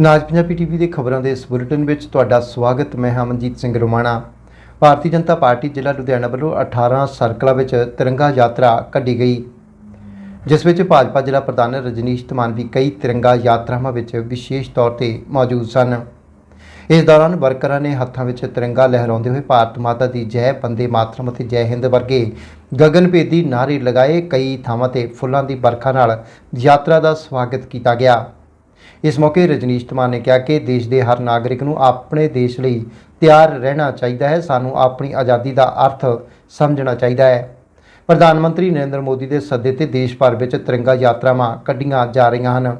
ਨਾਜ Punjabi TV ਦੇ ਖਬਰਾਂ ਦੇ ਇਸ ਬੁਲੇਟਿਨ ਵਿੱਚ ਤੁਹਾਡਾ ਸਵਾਗਤ, ਮੈਂ ਹਾਂ ਮਨਜੀਤ ਸਿੰਘ ਰੋਮਾਣਾ। ਭਾਰਤੀ ਜਨਤਾ ਪਾਰਟੀ ਜ਼ਿਲ੍ਹਾ ਲੁਧਿਆਣਾ ਵੱਲੋਂ 18 ਸਰਕਲਾਂ ਵਿੱਚ ਤਿਰੰਗਾ ਯਾਤਰਾ ਕੱਢੀ ਗਈ, ਜਿਸ ਵਿੱਚ ਭਾਜਪਾ ਜ਼ਿਲ੍ਹਾ ਪ੍ਰਧਾਨ ਰਜਨੀਸ਼ ਧਮਾਨ ਵੀ ਕਈ ਤਿਰੰਗਾ ਯਾਤਰਾਵਾਂ ਵਿੱਚ ਵਿਸ਼ੇਸ਼ ਤੌਰ ਤੇ ਮੌਜੂਦ ਸਨ। ਇਸ ਦੌਰਾਨ ਵਰਕਰਾਂ ਨੇ ਹੱਥਾਂ ਵਿੱਚ ਤਿਰੰਗਾ ਲਹਿਰਾਉਂਦੇ ਹੋਏ ਭਾਰਤ ਮਾਤਾ ਦੀ ਜੈ, ਬੰਦੇ ਮਾਤਰਮ ਅਤੇ ਜੈ ਹਿੰਦ ਵਰਗੇ ਗਗਨਭੇਦੀ ਨਾਅਰੇ ਲਗਾਏ, ਕਈ ਥਾਵਾਂ ਤੇ ਫੁੱਲਾਂ ਦੀ ਵਰਖਾ ਨਾਲ ਯਾਤਰਾ ਦਾ ਸਵਾਗਤ ਕੀਤਾ ਗਿਆ। ਇਸ ਮੌਕੇ ਰਜਨੀਸ਼ ਧਮਾਨ ਨੇ ਕਿਹਾ ਕਿ ਦੇਸ਼ ਦੇ ਹਰ ਨਾਗਰਿਕ ਨੂੰ ਆਪਣੇ ਦੇਸ਼ ਲਈ ਤਿਆਰ ਰਹਿਣਾ ਚਾਹੀਦਾ ਹੈ। ਸਾਨੂੰ ਆਪਣੀ ਆਜ਼ਾਦੀ ਦਾ ਅਰਥ ਸਮਝਣਾ ਚਾਹੀਦਾ ਹੈ। ਪ੍ਰਧਾਨ ਮੰਤਰੀ ਨਰਿੰਦਰ ਮੋਦੀ ਦੇ ਸੱਦੇ ਤੇ ਦੇਸ਼ ਭਰ ਵਿੱਚ ਤਿਰੰਗਾ ਯਾਤਰਾਵਾਂ ਕੱਢੀਆਂ ਜਾ ਰਹੀਆਂ ਹਨ।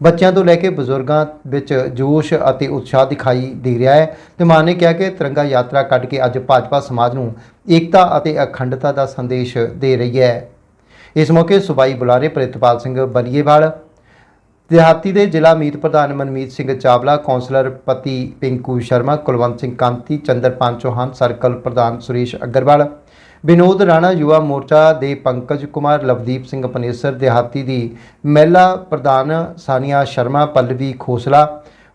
ਬੱਚਿਆਂ ਤੋਂ ਲੈ ਕੇ ਬਜ਼ੁਰਗਾਂ ਵਿੱਚ ਜੋਸ਼ ਅਤੇ ਉਤਸ਼ਾਹ ਦਿਖਾਈ ਦੇ ਰਿਹਾ ਹੈ ਤੇ ਮਾਨ ਨੇ ਕਿਹਾ ਕਿ ਤਿਰੰਗਾ ਯਾਤਰਾ ਕੱਢ ਕੇ ਅੱਜ ਭਾਜਪਾ ਸਮਾਜ ਨੂੰ ਏਕਤਾ ਅਤੇ ਅਖੰਡਤਾ ਦਾ ਸੰਦੇਸ਼ ਦੇ ਰਹੀ ਹੈ। ਇਸ ਮੌਕੇ ਸੂਬਾਈ ਬੁਲਾਰੇ ਪ੍ਰਿਤਪਾਲ ਸਿੰਘ ਬਨੀਏਵਾਲ ਦਿਹਾਤੀ ਦੇ ਜ਼ਿਲ੍ਹਾ ਮੀਤ ਪ੍ਰਧਾਨ ਮਨਮੀਤ ਸਿੰਘ ਚਾਵਲਾ, ਕੌਂਸਲਰ ਪਤੀ ਪਿੰਕੂ ਸ਼ਰਮਾ, ਕੁਲਵੰਤ ਸਿੰਘ ਕਾਂਤੀ ਚੰਦਰਪਾਨ ਚੌਹਾਨ, ਸਰਕਲ ਪ੍ਰਧਾਨ ਸੁਰੇਸ਼ ਅਗਰਵਾਲ, ਵਿਨੋਦ ਰਾਣਾ ਯੁਵਾ ਮੋਰਚਾ ਦੇ ਪੰਕਜ ਕੁਮਾਰ, ਲਵਦੀਪ ਸਿੰਘ ਪਨੇਸਰ, ਦਿਹਾਤੀ ਦੀ ਮਹਿਲਾ ਪ੍ਰਧਾਨ ਸਾਨੀਆ ਸ਼ਰਮਾ, ਪੱਲਵੀ ਖੋਸਲਾ,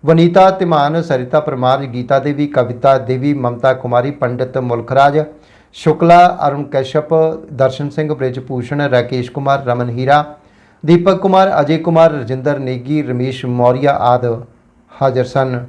ਵਨੀਤਾ ਤਿਮਾਨ, ਸਰਿਤਾ ਪਰਮਾਰ, ਗੀਤਾ ਦੇਵੀ, ਕਵਿਤਾ ਦੇਵੀ, ਮਮਤਾ ਕੁਮਾਰੀ, ਪੰਡਿਤ ਮੁਲਖਰਾਜ, ਸ਼ੁਕਲਾ ਅਰੁਣ ਕੈਸ਼ਪ, ਦਰਸ਼ਨ ਸਿੰਘ ਬ੍ਰਿਜ ਭੂਸ਼ਣ ਰਾਕੇਸ਼ ਕੁਮਾਰ, ਰਮਨ ਹੀਰਾ ਦੀਪਕ ਕੁਮਾਰ ਅਜੇ ਕੁਮਾਰ ਰਜਿੰਦਰ ਨੇਗੀ ਰਮੇਸ਼ ਮੌਰੀਆ ਆਦਿ ਹਾਜ਼ਰ ਸਨ।